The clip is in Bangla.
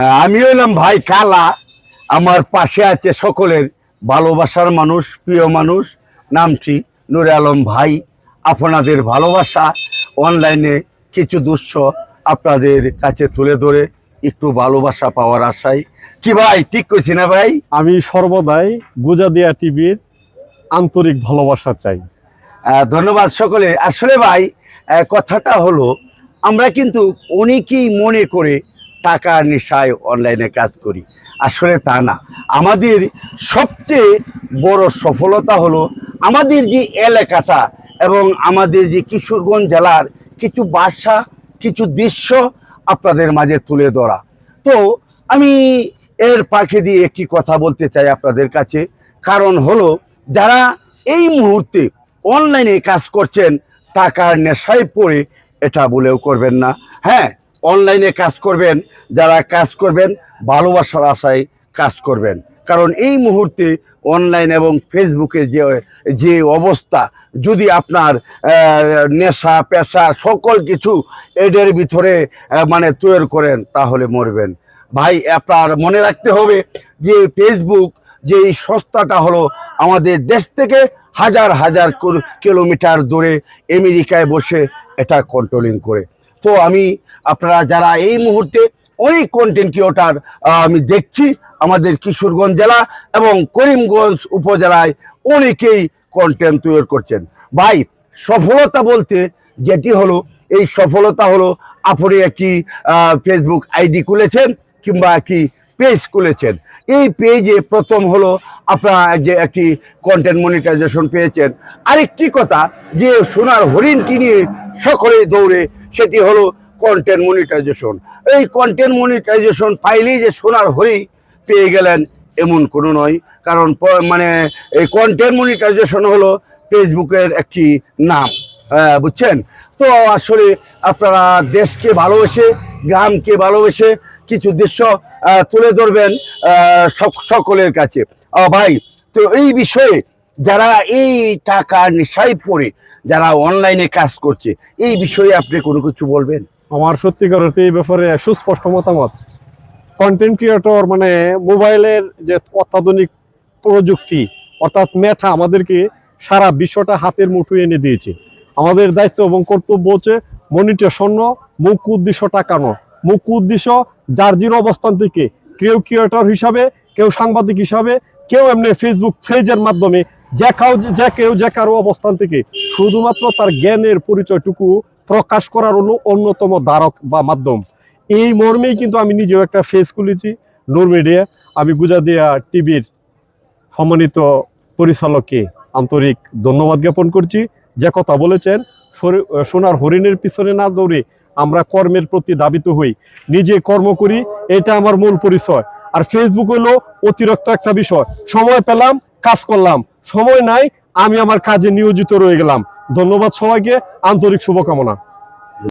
আমি হইলাম ভাই কালা আমার পাশে আছে সকলের ভালোবাসার মানুষ প্রিয় মানুষ। নামটি নুরে আলম ভাই। আপনাদের ভালোবাসা অনলাইনে কিছু দুঃস আপনাদের কাছে তুলে ধরে একটু ভালোবাসা পাওয়ার আশায়। কি ভাই ঠিক করছি না ভাই? আমি সর্বদাই গুজাদিয়া টিভির আন্তরিক ভালোবাসা চাই। ধন্যবাদ সকলে। আসলে ভাই কথাটা হলো আমরা কিন্তু অনেকেই মনে করে টাকার নেশায় অনলাইনে কাজ করি। আসলে তা না। আমাদের সবচেয়ে বড় সফলতা হলো আমাদের যে এলাকাটা এবং আমাদের যে কিশোরগঞ্জ জেলার কিছু বাসা, কিছু দৃশ্য আপনাদের মাঝে তুলে ধরা। তো আমি এর পাখে দিয়ে একটি কথা বলতে চাই আপনাদের কাছে। কারণ হলো, যারা এই মুহূর্তে অনলাইনে কাজ করছেন, টাকার নেশায় পড়ে, এটা বলেও করবেন না। হ্যাঁ অনলাইনে কাজ করবেন, যারা কাজ করবেন, ভালোবাসার আশায় কাজ করবেন। কারণ এই মুহূর্তে অনলাইন এবং ফেসবুকে যে যে অবস্থা, যদি আপনার নেশা, পেশা, সকল কিছু এডের ভিতরে মানে তৈরি করেন, তাহলে মরবেন। ভাই, আপনার মনে রাখতে হবে যে ফেসবুক যে এই সংস্থাটা হলো আমাদের দেশ থেকে হাজার হাজার কিলো- কিলোমিটার দূরে, আমেরিকায় বসে এটা কন্ট্রোলিং করে। তো আমি, আপনারা যারা এই মুহূর্তে অনেক কন্টেন্ট ক্রিয়েটার আমি দেখছি আমাদের কিশোরগঞ্জ জেলা এবং করিমগঞ্জ উপজেলায় অনেকেই কন্টেন্ট তৈরি করছেন। ভাই, সফলতা বলতে যেটি হলো, এই সফলতা হলো আপনি একটি ফেসবুক আইডি খুলেছেন কিংবা একটি পেজ খুলেছেন। এই পেজে প্রথম হলো আপনারা যে একটি কন্টেন্ট মনিটাইজেশন পেয়েছেন। আরেকটি কথা, যে সোনার হরিণটি নিয়ে সকলে দৌড়ে সেটি হলো কন্টেন্ট মনিটাইজেশন এই কন্টেন্ট মনিটাইজেশন পাইলেই যে সোনার হরিণ পেয়ে গেলেন এমন কোনো নয়। কারণ মানে এই কন্টেন্ট মনিটাইজেশন হলো ফেসবুকের একটি নাম আহ, বুঝছেন? তো আসলে আপনারা দেশকে ভালোবেসে গ্রামকে ভালোবেসে কিছু দৃশ্য তুলে ধরবেন সক- সকলের কাছে। ভাই তো এই বিষয়ে যারা এই টাকা নেশায় পড়ে, যারা অনলাইনে কাজ করছে, এই বিষয়ে আপনি কোনো কিছু বলবেন? আমার সত্যিকার অর্থে এই ব্যাপারে সুস্পষ্ট মতামত। কন্টেন্ট ক্রিয়েটর মানে মোবাইলের যে অত্যাধুনিক প্রযুক্তি, অর্থাৎ মেঠা আমাদেরকে সারা বিশ্বটা হাতের মুঠোয় এনে দিয়েছে। আমাদের দায়িত্ব এবং কর্তব্য হচ্ছে মনিটেশন মুখ্য উদ্দেশ্য টাকানো। মুখ্য উদ্দেশ্য যার জির অবস্থান থেকে কেউ ক্রিয়েটর হিসাবে, কেউ সাংবাদিক হিসাবে, কেউ এমনি ফেসবুক পেজের মাধ্যমে যে কাউ যে কেউ যে কারও অবস্থান থেকে শুধুমাত্র তার জ্ঞানের পরিচয়টুকু প্রকাশ করার অন্যতম ধারক বা মাধ্যম। এই মর্মেই কিন্তু আমি নিজেও একটা ফেস খুলেছি। নূর মিডিয়া, আমি গুজাদিয়া টিভির সম্মানিত পরিচালককে আন্তরিক ধন্যবাদ জ্ঞাপন করছি। যে কথা বলেছেন সোনার হরিণের পিছনে না দৌড়ে আমরা কর্মের প্রতি দাবিত হই। নিজে কর্ম করি, এটা আমার মূল পরিচয়। আর ফেসবুক হলো অতিরিক্ত একটা বিষয়। সময় পেলাম, কাজ করলাম। সময় নাই আমি আমার কাজে নিয়োজিত রয়ে গেলাম। ধন্যবাদ সবাইকে আন্তরিক শুভকামনা।